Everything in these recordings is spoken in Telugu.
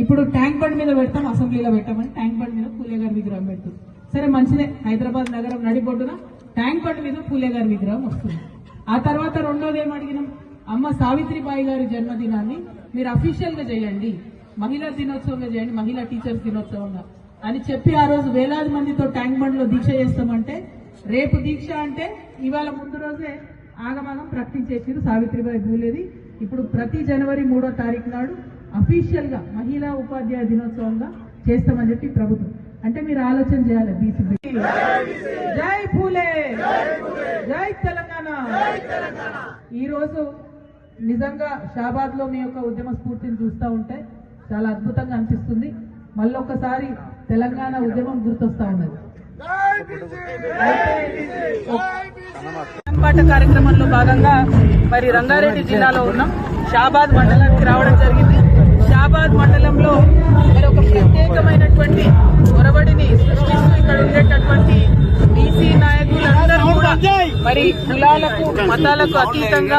ఇప్పుడు ట్యాంక్ బండ్ మీద పెడతాం అసెంబ్లీలో పెట్టామని ట్యాంక్ బండ్ మీద పూలే గారి విగ్రహం పెడుతుంది. సరే మంచిదే. హైదరాబాద్ నగరం నడిబొడ్డున ట్యాంక్ బండ్ మీద పూలే గారి విగ్రహం వస్తుంది. ఆ తర్వాత రెండోది ఏమడిగినాం అమ్మ సావిత్రిబాయి గారి జన్మదినాన్ని మీరు అఫీషియల్గా చేయండి. మహిళా దినోత్సవంగా చేయండి మహిళా టీచర్స్ దినోత్సవంగా అని చెప్పి ఆ రోజు వేలాది మందితో ట్యాంక్ బండ్లో దీక్ష చేస్తామంటే రేపు దీక్ష అంటే ఇవాళ ముందు రోజే ఆగమాగం ప్రకటించేసారు సావిత్రిబాయి భూలేది ఇప్పుడు ప్రతి జనవరి మూడో తారీఖు నాడు అఫీషియల్గా మహిళా ఉపాధ్యాయ దినోత్సవంగా చేస్తామని చెప్పి ప్రభుత్వం. అంటే మీరు ఆలోచన చేయాలి బీసీ జై పూలే! జై తెలంగాణ! ఈ రోజు నిజంగా షాబాద్లో మీ యొక్క ఉద్యమ స్ఫూర్తిని చూస్తూ ఉంటే చాలా అద్భుతంగా అనిపిస్తుంది. మళ్ళొకసారి తెలంగాణ ఉద్యమం గుర్తొస్తా ఉన్నది. పాట కార్యక్రమంలో భాగంగా మరి రంగారెడ్డి జిల్లాలో ఉన్నాం. షాబాద్ మండలానికి రావడం జరిగింది. షాబాద్ మండలంలో మరి ఒక ప్రత్యేకమైనటువంటి ఒరబడిని సృష్టిస్తూ ఇక్కడ ఉండేటటువంటి బీసీ నాయకులందరూ కూడా మరి కులాలకు మతాలకు అతీతంగా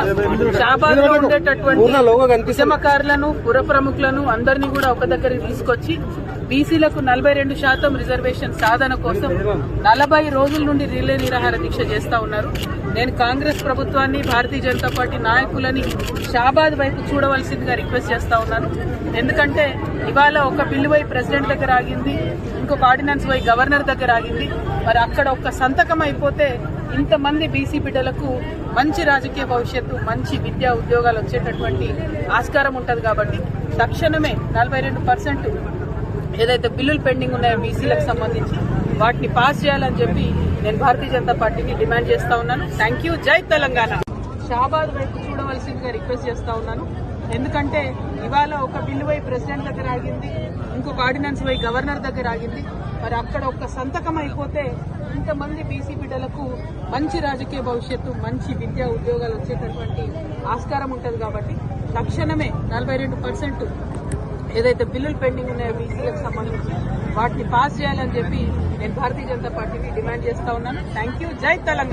షాబాద్లో ఉండేటటువంటి ఉద్యమకారులను పుర ప్రముఖులను అందరినీ కూడా ఒక దగ్గరికి తీసుకొచ్చి బీసీలకు నలభై రెండు శాతం రిజర్వేషన్ సాధన కోసం నలభై రోజుల నుండి రిలే నిరాహార దీక్ష చేస్తా ఉన్నారు. నేను కాంగ్రెస్ ప్రభుత్వాన్ని భారతీయ జనతా పార్టీ నాయకులని షాబాద్ వైపు చూడవలసిందిగా రిక్వెస్ట్ చేస్తా ఉన్నాను. ఎందుకంటే ఇవాళ ఒక బిల్లు వై ప్రెసిడెంట్ దగ్గర ఆగింది ఇంకొక ఆర్డినెన్స్ వై గవర్నర్ దగ్గర ఆగింది. మరి అక్కడ ఒక్క సంతకం అయిపోతే ఇంతమంది బీసీ బిడ్డలకు మంచి రాజకీయ భవిష్యత్తు మంచి విద్యా ఉద్యోగాలు వచ్చేటటువంటి ఆస్కారం ఉంటుంది కాబట్టి తక్షణమే నలభై రెండు పర్సెంట్ ఏదైతే బిల్లులు పెండింగ్ ఉన్నాయో బీసీలకు సంబంధించి వాటిని పాస్ చేయాలని చెప్పి నేను భారతీయ జనతా పార్టీకి డిమాండ్ చేస్తా ఉన్నాను. థ్యాంక్ యూ జై తెలంగాణ. షాబాద్ వైపు చూడవలసిందిగా రిక్వెస్ట్ చేస్తా ఉన్నాను. ఎందుకంటే ఇవాళ ఒక బిల్లు పోయి ప్రెసిడెంట్ దగ్గర ఆగింది ఇంకొక ఆర్డినెన్స్ పోయి గవర్నర్ దగ్గర ఆగింది. మరి అక్కడ ఒక్క సంతకం అయిపోతే ఇంతమంది బీసీ బిడ్డలకు మంచి రాజకీయ భవిష్యత్తు మంచి విద్యా ఉద్యోగాలు వచ్చేటటువంటి ఆస్కారం ఉంటుంది కాబట్టి తక్షణమే నలభై రెండు పర్సెంట్ ఏదైతే బిల్లులు పెండింగ్ ఉన్నాయో బీసీలకు సంబంధించి వాటిని పాస్ చేయాలని చెప్పి నేను భారతీయ జనతా పార్టీని డిమాండ్ చేస్తా ఉన్నాను. థ్యాంక్ యూ జై తెలంగాణ.